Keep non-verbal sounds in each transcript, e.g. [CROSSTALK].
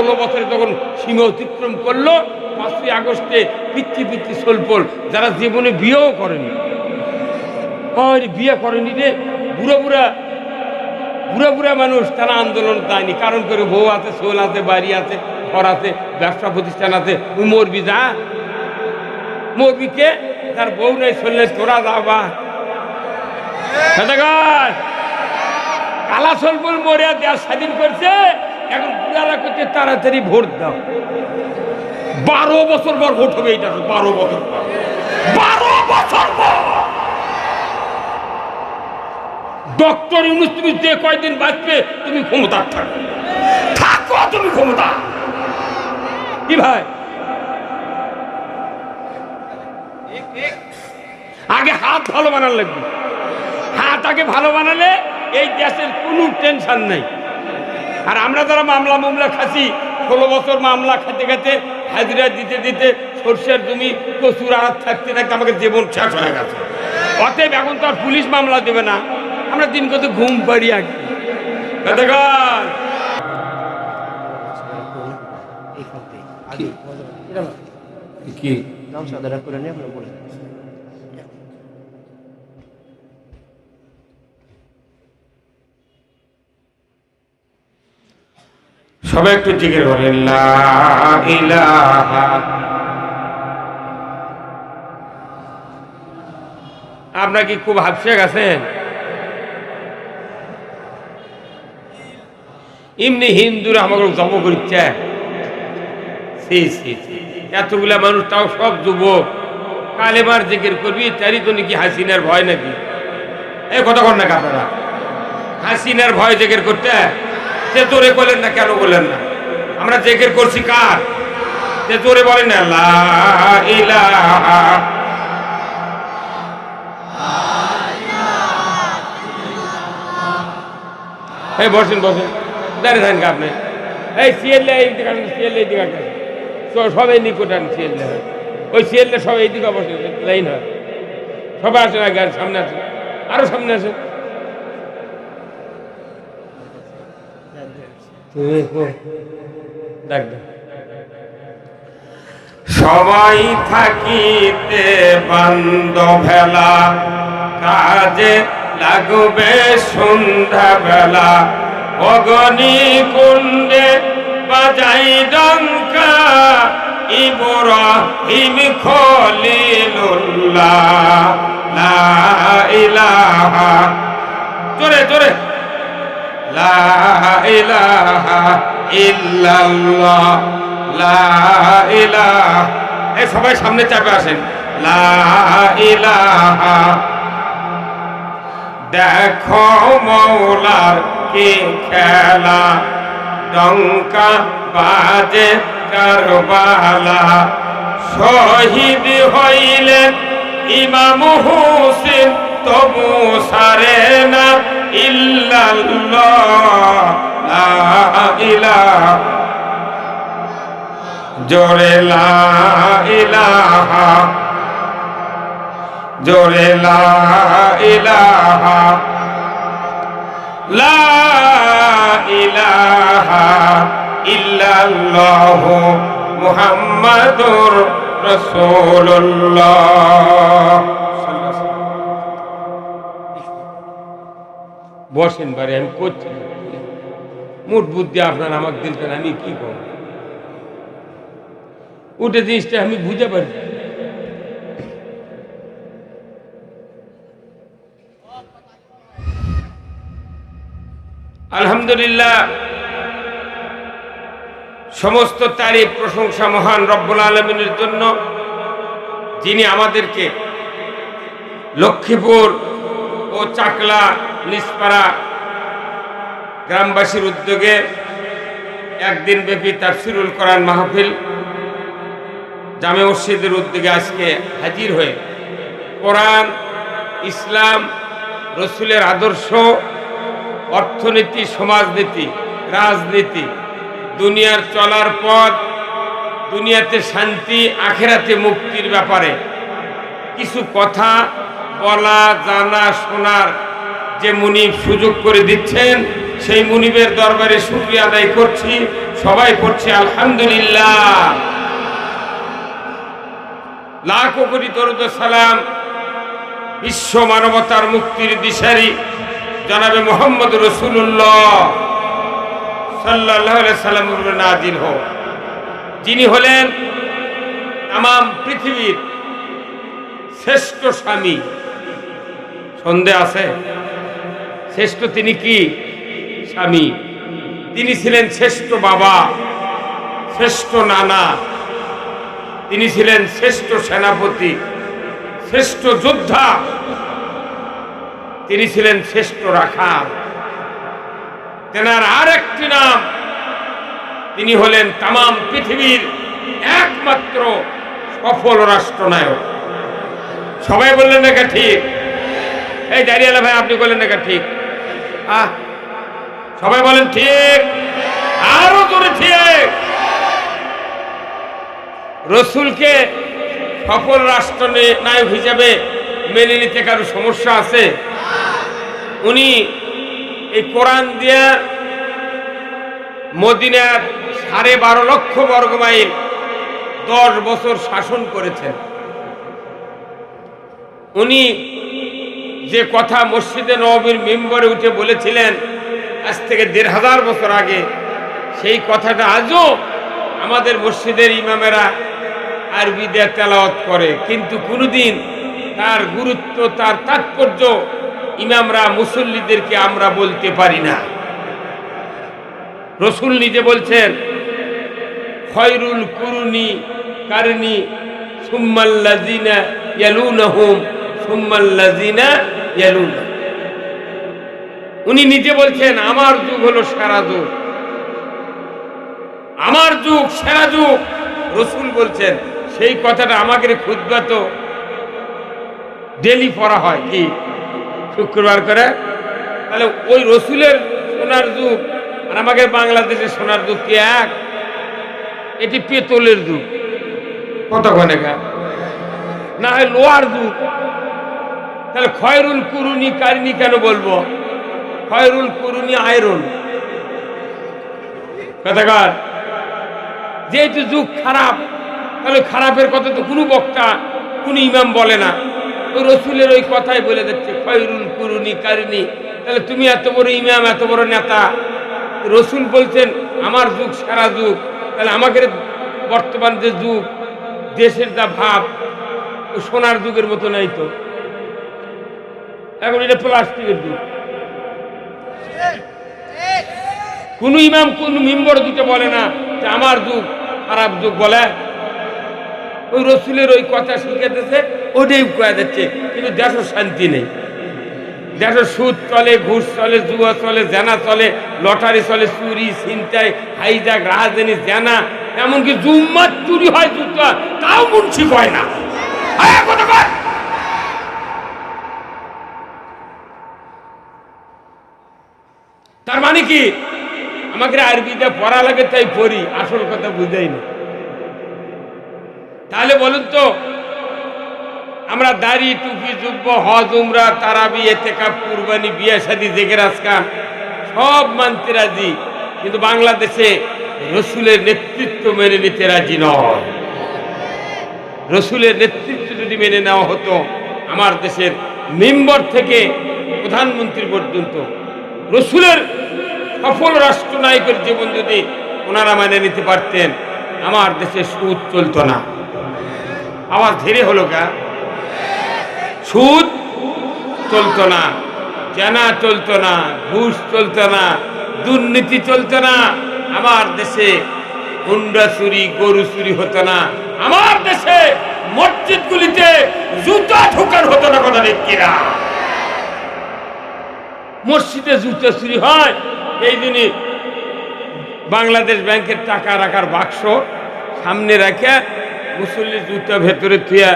ষোলো বছরে তখন সীমা অতিক্রম করল, পাঁচই আগস্টে পিতৃ পিতৃ সোলপোল যারা জীবনে বিয়েও করেনি। হয় বিয়ে করেনি রে, বুড়ো বুড়া বুড়া বুড়া মানুষ তারা আন্দোলন দেয়নি। কারণ করে বউ আছে সোল আছে, বাড়ি আছে, ঘর আছে, ব্যবসা প্রতিষ্ঠান আছে, ও মরবি যা। মরবি কে? তার বউ নেই চললে তোরা যাবা সদাগর কালা সলপুল মরে দেশ স্বাধীন করছে। এখন বুড়ারা করছে, তাড়াতাড়ি ভোট দাও। বারো বছর পর ভোট হবে এইটা বারো বছর বারো বছর ডক্টর ইউনুস, তুমি যে কয়দিন বাঁচবে, তুমি ক্ষমতা থাকো। থাকো, তুমি ক্ষমতা। কি ভাই? আগে হাত ভালো বানার লাগবে। হাত আগে ভালো বানালে এই দেশের কোনো টেনশন নেই। আর আমরা যারা মামলা মামলা খাচ্ছি ষোলো বছর মামলা খেতে খেতে হাজিরা দিতে দিতে সর্ষের জমি প্রচুর আড়াত থাকতে থাকতে আমাকে জীবন শেষ হয়ে গেছে। অতএব এখন তো আর পুলিশ মামলা দেবে না। আমরা দিন কত ঘুম পারি আগে কি? নাম সাদারা করে নিয়ে আপনারা বলে। সবাই একটু জিজ্ঞেস করেন লা আপনার কি খুব হাফসে গেছেন এমনি হিন্দুরা আমাকে সি সি। এতগুলা মানুষ তাও সব যুবক। কালেমার জিকির করবি, তারই তো নাকি হাসিনার ভয় নাকি? এই কথা কর না কি আপনারা হাসিনার ভয় জেগের করতে? সে তোরে বলেন না কেন বলেন না? আমরা জেগের করছি কার? সে তোরে বলেন না এই বসেন বসেন। দাঁড়িয়ে থাকেন আপনি। এই সিএলএ এই দিকে সিএলএ এই দিকে সবাই নিকট আন সিএলএ ওই সিএলএ সবাই এই দিকে বসে লাইন হয়। সবাই আসেন, আগে সামনে আসেন। আরও সামনে আসেন দেখ দেখ সবাই থাকিতে বান্দ ভেলা কাজে লাগবে সন্ধ্যা বেলা অগনি কুণ্ডে বাজাই ডঙ্কা ইব্রাহিম খলিলুল্লাহ, লা ইলাহা। জোরে জোরে। সবাই সামনে চাপে আসেন। দেখো মৌলার কি খেলা, ডঙ্কা বাজে কারবালা। শহীদ হইলেন ইমাম হুসেন, তবু সারে না। ইল্লাল্লাহ লা ইলাহা জোরে লা ইলাহা জোরে লা ইলাহা লা ইলাহা বসেন বারে আমি করছি। মুঠ বুদ্ধি আপনার আমাকে দিলতেন আমি কি করব? উঠে জিনিসটা আমি বুঝে পারি। আলহামদুলিল্লাহ, সমস্ত তারিফ, প্রশংসা মহান রব্বুল আলমিনের জন্য যিনি আমাদেরকে লক্ষ্মীপুর ও চাকলা নিসপাড়া গ্রামবাসীর উদ্যোগে একদিন ব্যাপী তার তাফসিরুল কোরআন মাহফিল জামে মসজিদের উদ্যোগে আজকে হাজির হয়ে কোরআন, ইসলাম, রসুলের আদর্শ, অর্থনীতি, সমাজনীতি, রাজনীতি, দুনিয়ার চলার পথ, দুনিয়াতে শান্তি, আখেরাতে মুক্তির ব্যাপারে কিছু কথা বলা, জানা, শোনার যে মুনিব সুযোগ করে দিচ্ছেন, সেই মুনিবের দরবারে শুক্রিয়া আদায় করছি। সবাই পড়ছে, আলহামদুলিল্লাহ। লাখো কোটি দরুদ সালাম বিশ্ব মানবতার মুক্তির দিশারি জনাবে মোহাম্মদ রসুল্লাহ সাল্লাহ সাল্লাম নাজিল হোক। যিনি হলেন তাম পৃথিবীর শ্রেষ্ঠ স্বামী। সন্দেহ আছে? শ্রেষ্ঠ তিনি কি? স্বামী। তিনি ছিলেন শ্রেষ্ঠ বাবা, শ্রেষ্ঠ নানা। তিনি ছিলেন শ্রেষ্ঠ সেনাপতি, শ্রেষ্ঠ যোদ্ধা। তিনি ছিলেন শ্রেষ্ঠ রাখাল। তেনার আর একটি নাম, তিনি হলেন তাম পৃথিবীর একমাত্র সফল রাষ্ট্রনায়ক। সবাই বললেন নাকি ঠিক? এই দাঁড়িয়ে ভাই, আপনি বললেন নাকি ঠিক? সবাই বলেন ঠিক। আরও জোরে ঠিক। রসুলকে সফল রাষ্ট্র নায়ক হিসাবে মেনে নিতে কারও সমস্যা আছে? উনি এই কোরআন দিয়ে মদিনার সাড়ে বারো লক্ষ বর্গ মাইল দশ বছর শাসন করেছেন। উনি যে কথা মসজিদে নবীর মেম্বরে উঠে বলেছিলেন, আজ থেকে দেড় হাজার বছর আগে, সেই কথাটা আজও আমাদের মসজিদের ইমামেরা আরবি দিয়ে তেলাওয়াত করে। কিন্তু কোনোদিন তার গুরুত্ব, তার তাৎপর্য ইমামরা, মুসল্লিদেরকে আমরা বলতে পারি না। রসুল নিজে বলছেন, খয়রুল কুরুনি কারনি সুম্মাল্লাজিনা ইয়ালুনাহুম সুম্মাল্লাজিনা উনি নিজে বলছেন, আমার যুগ হলো সেরা যুগ। আমার যুগ সেরা যুগ। রসুল বলছেন, সেই কথাটা আমাকে খুদ্া তো ডেলি পড়া হয় কি? শুক্রবার করে? তাহলে ওই রসুলের সোনার যুগ আর আমাকে বাংলাদেশের সোনার যুগ কি এক? এটি পেতলের যুগ। কতক্ষণে গা? না হয় লোহার যুগ। তাহলে খয়রুল কুরুনি কারিনি কেন বলব? খয়রুল কুরুনি আয়রন। কথাকার, যেহেতু যুগ খারাপ, তাহলে খারাপের কথা তো কোনো বক্তা, কোনো ইমাম বলে না। ওই রসুলের ওই কথাই বলে যাচ্ছে, খয়রুল কুরুনি কারিনি তাহলে তুমি এত বড় ইমাম, এত বড় নেতা। রসুল বলছেন, আমার যুগ সারা যুগ, তাহলে আমাদের বর্তমান যে যুগ, দেশের যা ভাব সোনার যুগের মতো নাই তো। এখন এটা প্লাস্টিকের যুগ। কোন ইমাম, কোন মেম্বর দিতে বলে না যে আমার যুগ, খারাপ যুগ বলে, ওই রসুলের ওই কথা শিখাতেছে, ওটাই কয়া যাচ্ছে। কিন্তু দেশের শান্তি নেই। দেশের সুদ চলে, ঘুষ চলে, জুয়া চলে, জেনা চলে, লটারি চলে, চুরি, ছিনতাই হাইজাক রাজধানী, জেনা, এমনকি জুম্মার চুরি হয় জুতা, তাও মুন্সি কয় না। কথা কয়। তার মানে কি? আমাকে আরবিতে পড়া লাগে, তাই পড়ি। আসল কথা বুঝাই না তাহলে বলুন তো, আমরা দাড়ি, টুপি যুব্ব হজ, উমরা, তারাবি, এতেকাপ, কুরবানি, বিয়ে শাদি, জেগের আজকান সব মানতে রাজি। কিন্তু বাংলাদেশে রসুলের নেতৃত্ব মেনে নিতে রাজি নয়। রসুলের নেতৃত্ব যদি মেনে নেওয়া হতো, আমার দেশের মেম্বার থেকে প্রধানমন্ত্রী পর্যন্ত, রসুলের সফল রাষ্ট্রনায়কের জীবন যদি ওনারা মেনে নিতে পারতেন, আমার দেশে সুদ চলতো না। আবার ধীরে হলো গা। সুদ চলতো না, জানা চলতো না, ঘুষ চলতো না, দুর্নীতি চলতো না, আমার দেশে হুন্ডা চুরি, গরু চুরি হতো না, আমার দেশে মসজিদগুলিতে জুতা ঢোকার হতো না, কথা কিরা মসজিদে জুতা চুরি হয় এই দিনই বাংলাদেশ ব্যাংকের টাকা রাখার বাক্স সামনে রেখে মুসল্লি জুতা ভেতরে থুয়া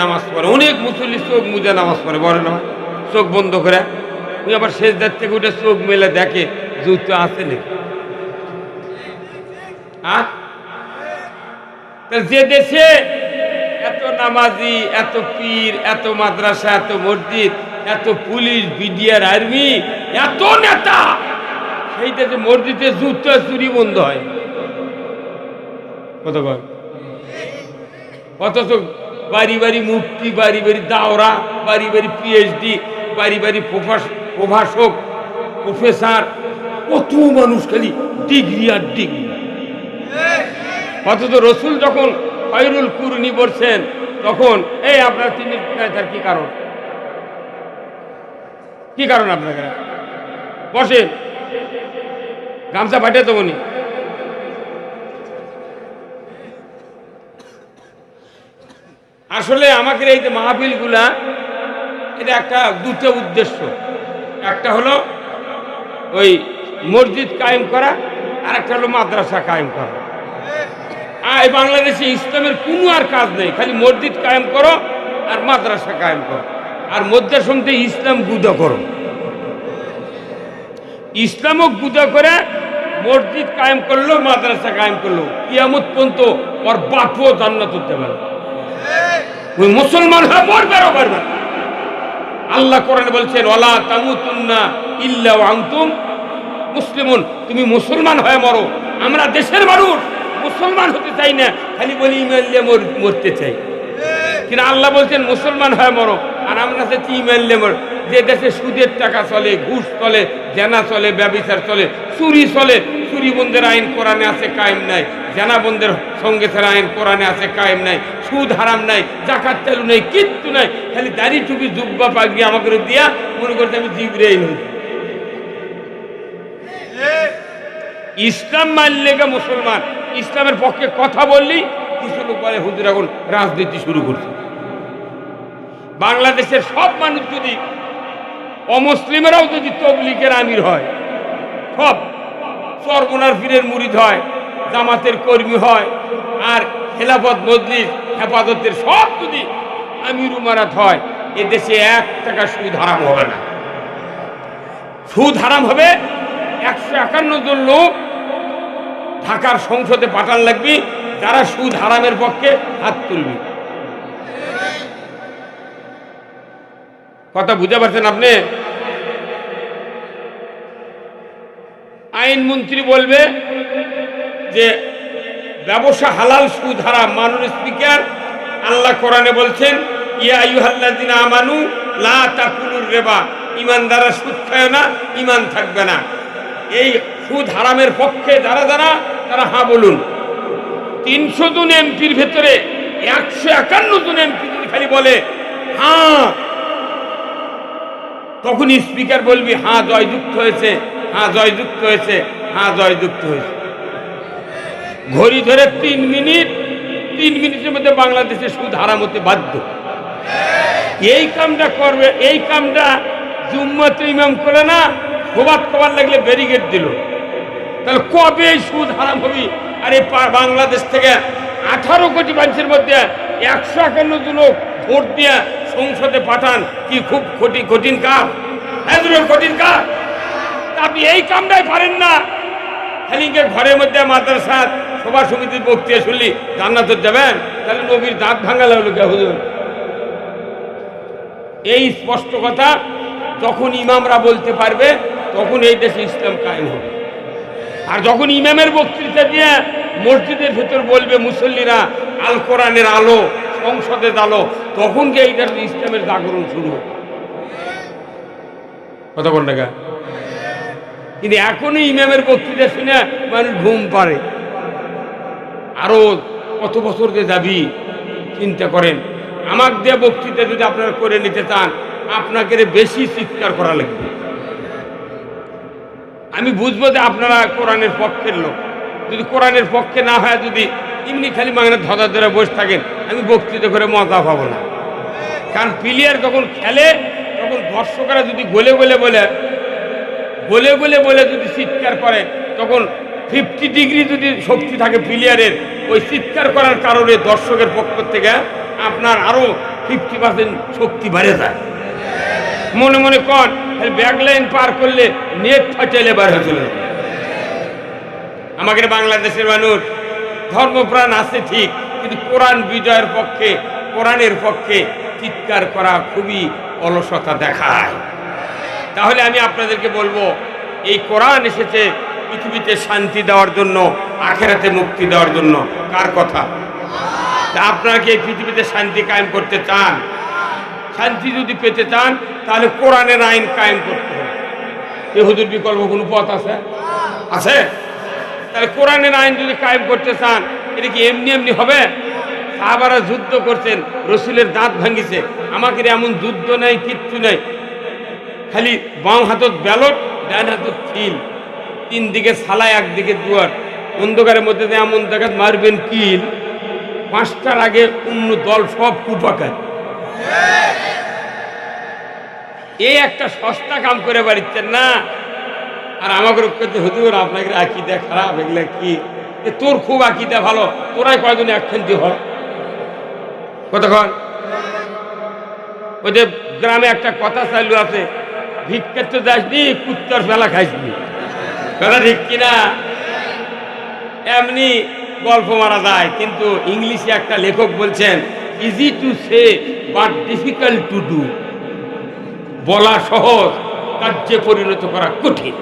নামাজ পড়ে। অনেক মুসল্লি চোখ মুজে নামাজ পড়ে বড় না? চোখ বন্ধ করে। উনি আবার শেষ দাঁত থেকে উঠে চোখ মেলে দেখে, জুতো আছে নাকি? যে দেশে এত নামাজি, এত পীর, এত মাদ্রাসা, এত মসজিদ, এত পুলিশ, বিডিআর, আর্মি, এত নেতা সেই দেশে মসজিদে জুতো চুরি বন্ধ হয়। কত অথচ বাড়ি বাড়ি মুক্তি বাড়ি বাড়ি দাওরা, বাড়ি বাড়ি পিএইচডি বাড়ি বাড়ি প্রভাষক, প্রফেসর, কত মানুষ খালি ডিগ্রি আর ডিগ্রি। অথচ রসুল যখন খয়রুল কুরনি বলছেন, তখন, এই আপনার তিনি তার কি কারণ? কি কারণ আপনাকে বসেন। গামছা পাঠিয়ে দেবো নি। আসলে আমাকে এই যে মাহফিলগুলা, এটা একটা দুটো উদ্দেশ্য। একটা হলো ওই মসজিদ কায়েম করা, আর একটা হলো মাদ্রাসা কায়েম করা। আর এই বাংলাদেশে ইসলামের কোনো আর কাজ নেই, খালি মসজিদ কায়েম করো আর মাদ্রাসা কায়েম করো। আর মধ্যে সঙ্গে ইসলাম গুদা করো। ইসলামও পূজা করে মসজিদ কায়েম করল, মাদ্রাসা কায়েম করল। কিয়ামত পর্যন্ত ওর বাপও জান্নাত হতে পারে। ওই মুসলমান হয়ে মরবে পারবে আল্লাহ কোরআনে বলছেন ওলা তামুতুন্না ইল্লা আংতুম মুসলিমুন। তুমি মুসলমান হয়ে মরো। আমরা দেশের মানুষ, মুসলমান হতে চাই না, খালি বলি ইমানলে মরতে চাই। কিন্তু আল্লাহ বলছেন, মুসলমান হয়ে মরো। আর আমরা চাচ্ছি ইমানলে মর। যে দেশে সুদের টাকা চলে, ঘুষ চলে, জেনা চলে, ব্যবচার চলে, চুরি চলে চুরি বন্ধের আইন কোরআনে আছে, কায়েম নাই। জেনা বন্ধের সঙ্গে ছাড়া আইন কোরআনে আছে, কায়েম নাই। সুদ হারাম নাই, জাকাত চালু নাই, কিচ্ছু নাই। খালি দাড়ি টুপি, জুব্বা, পাগড়ি আমাকে দিয়া মনে করতে আমি জিবরেই নই ইসলাম মানলে গে মুসলমান। ইসলামের পক্ষে কথা বললি কিছু লোক বলে হুজুর এখন রাজনীতি শুরু করছে। বাংলাদেশের সব মানুষ যদি অমুসলিমেরাও যদি তবলিকের আমির হয়, সব সর্বনার পীরের মুরিদ হয়, জামাতের কর্মী হয়, আর খেলাফত মজলিস, হেফাজতের সব যদি আমির উমারাত হয়, এ দেশে এক টাকা সুদ হারাম হবে না। সুদ হারাম হবে, একশো একান্ন জন লোক ঢাকার সংসদে পাঠান লাগবে, যারা সুদ হারামের পক্ষে হাত তুলবে। কথা বুঝতে পারছেন আপনি? আইনমন্ত্রী বলবে যে, ব্যবসা হালাল, সুদ হারাম স্পিকার, আল্লাহ কোরআনে বলছেন, ইয়া আমানু লা রিবা। সুদ খায় না, ইমান থাকবে না। এই সুদ হারামের পক্ষে যারা যারা, তারা হ্যাঁ বলুন। তিনশো জন এমপির ভেতরে একশো একান্ন জন এমপি খালি বলে হ্যাঁ তখন স্পিকার বলবি হ্যাঁ জয়যুক্ত হয়েছে হ্যাঁ জয়যুক্ত হয়েছে হ্যাঁ জয়যুক্ত হয়েছে। ঘড়ি ধরে তিন মিনিট, তিন মিনিটের মধ্যে বাংলাদেশে সুদ হারাম হতে বাধ্য। এই কামটা করবে, এই কামটা জুম্মাতে ইমাম করে না খোবাত খোবার লাগলে ব্যারিকেড দিল। তাহলে কবে সুদ হারাম হবি? আর এই বাংলাদেশ থেকে আঠারো কোটি মানুষের মধ্যে একশো একান্ন জন ভোট দিয়ে সংসদে পাঠান কি খুব কঠিন কঠিন কাজ? হ্যাঁ কঠিন কাজ। আপনি এই কামটাই পারেন না। খালিকে ঘরের মধ্যে মাদ্রাসা, সভা সমিতির বক্তৃতা শুনলি, জান্নাত যাবেন? তাহলে নবীর দাঁত ভাঙা লাগল কে হুজুর? এই স্পষ্ট কথা যখন ইমামরা বলতে পারবে, তখন এই দেশে ইসলাম কায়েম হবে। আর যখন ইমামের বক্তৃতা দিয়ে মসজিদের ভেতর বলবে মুসল্লিরা, আল কোরআনের আলো, সংসদের আলো তখন যে এই দেশে ইসলামের জাগরণ শুরু হবে কথা কোন টাকা কিন্তু এখনই ইমামের বক্তৃতা শুনে মানুষ ঘুম পারে আরও কত বছর যে যাবি, চিন্তা করেন। আমাক দিয়ে বক্তৃতা যদি আপনারা করে নিতে চান, আপনাকে বেশি চিৎকার করা লাগবে। আমি বুঝব যে আপনারা কোরআনের পক্ষের লোক। যদি কোরআনের পক্ষে না হয়, যদি এমনি খালি মাংনা ধরা ধরে বসে থাকেন, আমি বক্তৃতা করে মজা পাবো না। কারণ প্লেয়ার যখন খেলে, তখন দর্শকরা যদি গোলে গোলে বলে গোলে বলে বলে যদি চিৎকার করে, তখন ফিফটি ডিগ্রি যদি শক্তি থাকে প্লেয়ারের ওই চিৎকার করার কারণে দর্শকের পক্ষ থেকে আপনার আরও ফিফটি পার্সেন্ট শক্তি বেড়ে যায় মনে মনে কর ব্যাক লাইন পার করলে নেট ফাটাইলে বার হয়ে চলে। আমাদের বাংলাদেশের মানুষ ধর্মপ্রাণ আছে ঠিক, কিন্তু কোরআন বিজয়ের পক্ষে, কোরআনের পক্ষে চিৎকার করা খুবই অলসতা দেখায়। তাহলে আমি আপনাদেরকে বলব, এই কোরআন এসেছে পৃথিবীতে শান্তি দেওয়ার জন্য, আখেরাতে মুক্তি দেওয়ার জন্য। কার কথা? তা আপনারা কি এই পৃথিবীতে শান্তি কায়েম করতে চান? শান্তি যদি পেতে চান, তাহলে কোরআনের আইন কায়েম করতে হবে। হুজুর বিকল্প কোনো পথ আছে? আছে? তাহলে কোরআনের আইন যদি কায়েম করতে চান, এটা কি এমনি এমনি হবে? সাহাবারা যুদ্ধ করছেন, রসুলের দাঁত ভাঙিছে। আমাকে এমন যুদ্ধ নেই, কিচ্ছু নেই। খালি বাম হাতত ব্যালট, ডান হাতত খিল। তিন দিকে সালাই, একদিকে দুয়ার। অন্ধকারের মধ্যে এমন জায়গায় মারবেন কিল, পাঁচটার আগে অন্য দল সব কুপাকার। এই একটা সস্তা কাম করে বাড়িচ্ছেন না। আর আমাকে করতে হুজুর আপনাকে আকিদা খারাপ, এগুলা কি? তোর খুব আকিদা ভালো। তোরাই কয়জন একখান দিয়ে হয়? কতক্ষণ? ওই যে গ্রামে একটা কথা চালু আছে ভিক্ষের তো যাসনি, কুত্তর ফেলা খাইসনি। কথা ঠিক কিনা? এমনি গল্প মারা যায়, কিন্তু ইংলিশে একটা লেখক বলছেন easy to say but difficult to do বলা সহজ, কার্যে পরিণত করা কঠিন।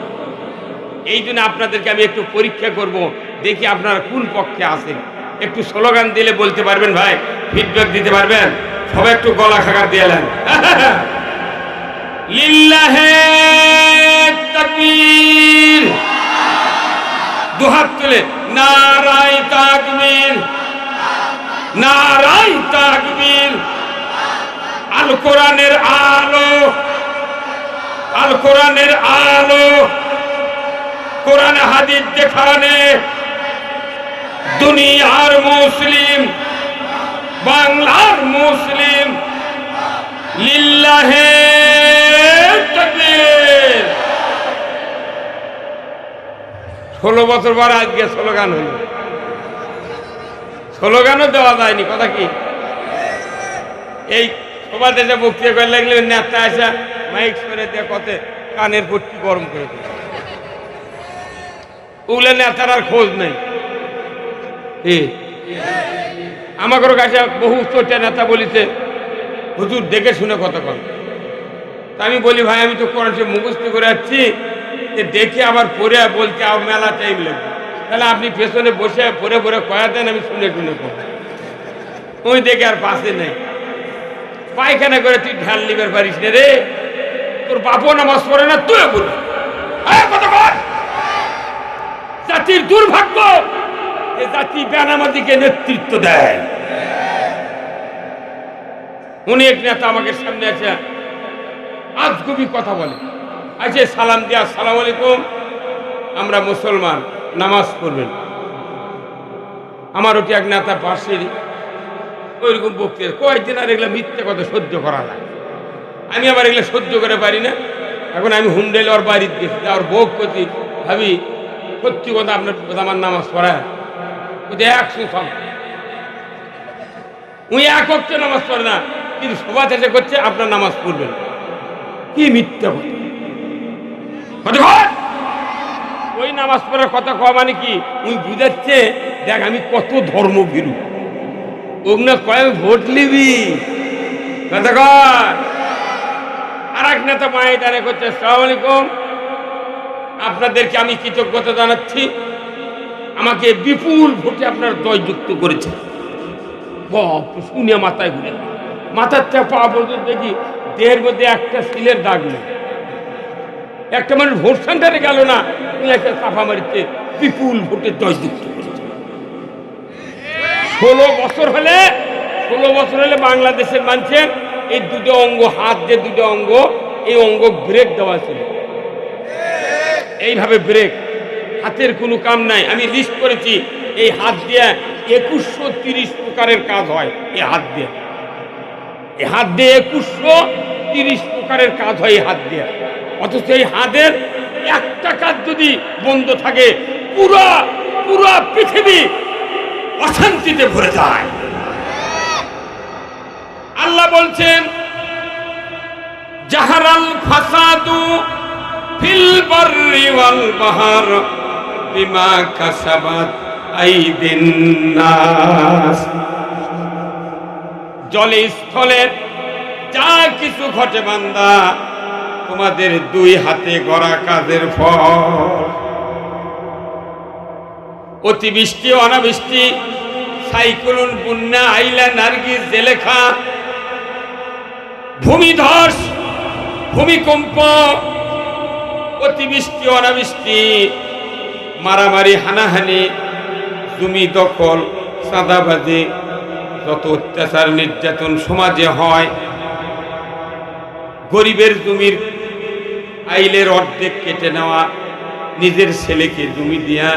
এই জন্য আপনাদেরকে আমি একটু পরীক্ষা করব, দেখি আপনারা কোন পক্ষে আছেন। একটু স্লোগান দিলে বলতে পারবেন ভাই ফিডব্যাক দিতে পারবেন। সবাই একটু গলা খাকার দিয়ে [LAUGHS] দুহাত তুলে নারাই তাকবীর। নারাই তাকবীর। আল কোরআনের আলো। আল কোরআনের আলো। কোরআন হাদিস দুনিয়ার মুসলিম, বাংলার মুসলিম, লিল্লাহে ষোলো বছর পর আজকে স্লোগান হইল স্লোগানও দেওয়া যায়নি, কথা কি? এই সবার দেশে বক্তৃতা করে লাগলে নেতা আসা, মাইক সরে দিয়ে কতে কানের পট্টি গরম করে দিল। ওগুলো নেতার আর খোঁজ নেই। এ। আমাদের কাছে বহু চোটে নেতা বলিছে, হুজুর, দেখে শুনে কম তা আমি বলি, ভাই, আমি তো কোরআন শরীফ মুখস্থ করে যাচ্ছি যে দেখে আবার পড়ে বলতে আবার মেলা টাইম লাগবে। তাহলে আপনি পেছনে বসে পরে পরে কয়া দেন, আমি শুনে শুনে করব ওই দেখে আর পাশে নেই। পায়খানা করে তুই ঢাল নিবার পারিস না রে। তোর বাপও নামাজ পড়ে না তুই বলি জাতির দুর্ভাগ্য যে জাতি বেনামাদিকে নেতৃত্ব দেয়। উনি এক নেতা আমাকে সামনে আছে আজগুবি কথা বলে। আছে সালাম দিয়া, সালাম আলাইকুম। আমরা মুসলমান, নামাজ পড়বেন। আমার ওটি এক নেতা পাশের ওইরকম বক্তৃতা। কয়েকদিন আর এগুলো মিথ্যে কথা সহ্য করা যায়। আমি আবার এগুলো সহ্য করে পারি না। এখন আমি হুন্ডেল ওর বাড়িতে গেছি ওর বউ করছি ভাবি, সত্যি কথা আপনার আমার নামাজ পড়া ওদের একশো উনি এক হচ্ছে নামাজ পড়ে না, কিন্তু সবাই এসে করছে, আপনার নামাজ পড়বেন। কি মিথ্যা কথা। ওই নামাজ পড়ার কথা কওয়া মানে কি? উনি বুঝাচ্ছে, দেখ আমি কত ধর্ম ধর্মভীরু। ওগুলো কয়েক ভোট নিবি। আর এক নেতা মায়ের দাঁড়ে করছে, সালাম আলাইকুম। আপনাদেরকে আমি কৃতজ্ঞতা জানাচ্ছি। আমাকে বিপুল ভোটে আপনার জয়যুক্ত করেছে। শুনে মাথায় ঘুরে মাথার থেকে পা পর্যন্ত দেখি দেহের মধ্যে একটা সিলের দাগ নেই। একটা মানুষ ভোট সেন্টারে গেল না একটা চাপা মারিতে বিপুল ভোটে জয়যুক্ত করেছে। ষোলো বছর হলে, ষোলো বছর হলে বাংলাদেশের মানুষের এই দুটো অঙ্গ হাত যে দুটো অঙ্গ, এই অঙ্গ ব্রেক দেওয়া ছিল। এইভাবে ব্রেক। হাতের কোনো কাম নাই। আমি লিস্ট করেছি, এই হাত দিয়ে একুশশো তিরিশ প্রকারের কাজ হয়, এই হাত দিয়ে। এই হাত দিয়ে একুশশো তিরিশ প্রকারের কাজ হয় এই হাত দিয়ে। অথচ এই হাতের একটা কাজ যদি বন্ধ থাকে, পুরো পুরো পৃথিবী অশান্তিতে ভরে যায়। আল্লাহ বলছেন, জাহারাল ফাসাদু ফিল বাহার। বিমা কাসাবাত আইদিন নাস। জলে স্থলে যা কিছু ঘটে বান্দা, তোমাদের দুই হাতে গড়া কাজের ফল। অতিবৃষ্টি, অনাবৃষ্টি, সাইক্লোন, বন্যা, আইলা, নার্গিস, জেলেখা, ভূমিধস, ভূমিকম্প, অতিবৃষ্টি, অনাবৃষ্টি মারামারি, হানাহানি, জমি দখল, চাঁদাবাজি, যত অত্যাচার, নির্যাতন সমাজে হয়, গরিবের জমির আইলের অর্ধেক কেটে নেওয়া, নিজের ছেলেকে জমি দেয়া,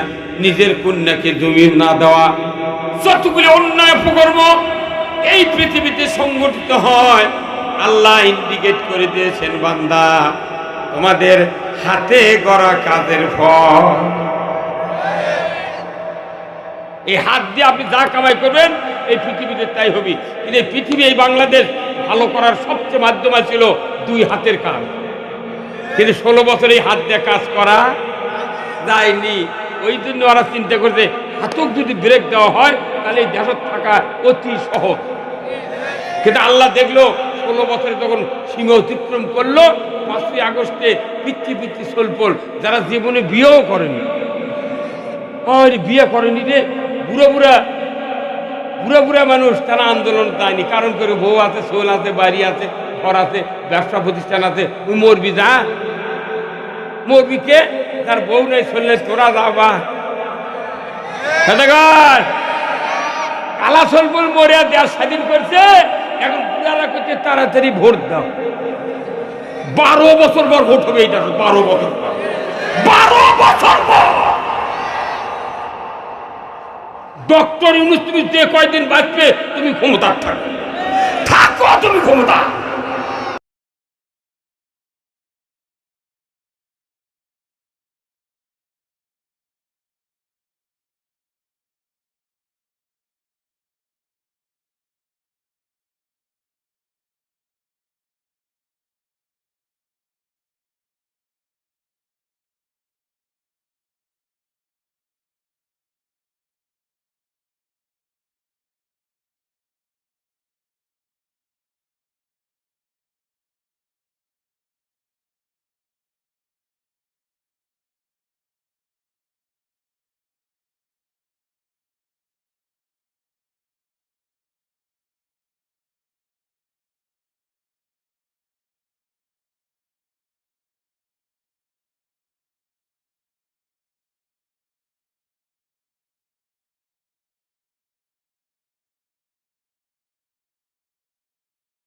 নিজের কন্যাকে জমি না দেওয়া, যতগুলি অন্যায় অপকর্ম এই পৃথিবীতে সংগঠিত হয়, আল্লাহ ইন্ডিকেট করে দিয়েছেন, বান্দা, তোমাদের হাতে গড়া কাজের ফল। এই হাত দিয়ে আপনি যা কামাই করবেন, এই পৃথিবীতে তাই হবে। কিন্তু এই পৃথিবী, এই বাংলাদেশ ভালো করার সবচেয়ে মাধ্যম ছিল দুই হাতের কাজ কিন্তু ষোলো বছর এই হাত দিয়ে কাজ করা যায়নি। ওই জন্য ওরা চিন্তা করছে, হাতক যদি ব্রেক দেওয়া হয়, তাহলে এই দেশত থাকা অতি সহজ। কিন্তু আল্লাহ দেখল, ষোলো বছরে তখন সীমা অতিক্রম করল, পাঁচই আগস্টে পিতৃ পিতৃ সোলপোল যারা জীবনে বিয়েও করেনি। আর বিয়ে করেনি রে বুড়ো বুড়া বুড়া বুড়া মানুষ তারা আন্দোলন দেয়নি কারণ করে বউ আছে সোল আছে, বাড়ি আছে, ঘর আছে, ব্যবসা প্রতিষ্ঠান আছে। ওই মরবি যা। মরবি কে? তার বউ নেই চললে তোরা যাবা ফেদাগার! কালা সলপুল মরিয়া দেশ স্বাধীন করছে, এখন বুড়ারা করছে তাড়াতাড়ি ভোট দাও। বারো বছর পর ভোট হবে এইটা, বারো বছর পর। বারো বছর পর! ডক্টর ইউনুস তুমি যে কয়দিন বাঁচবে তুমি ক্ষমতার থাকো। থাকো তুমি ক্ষমতা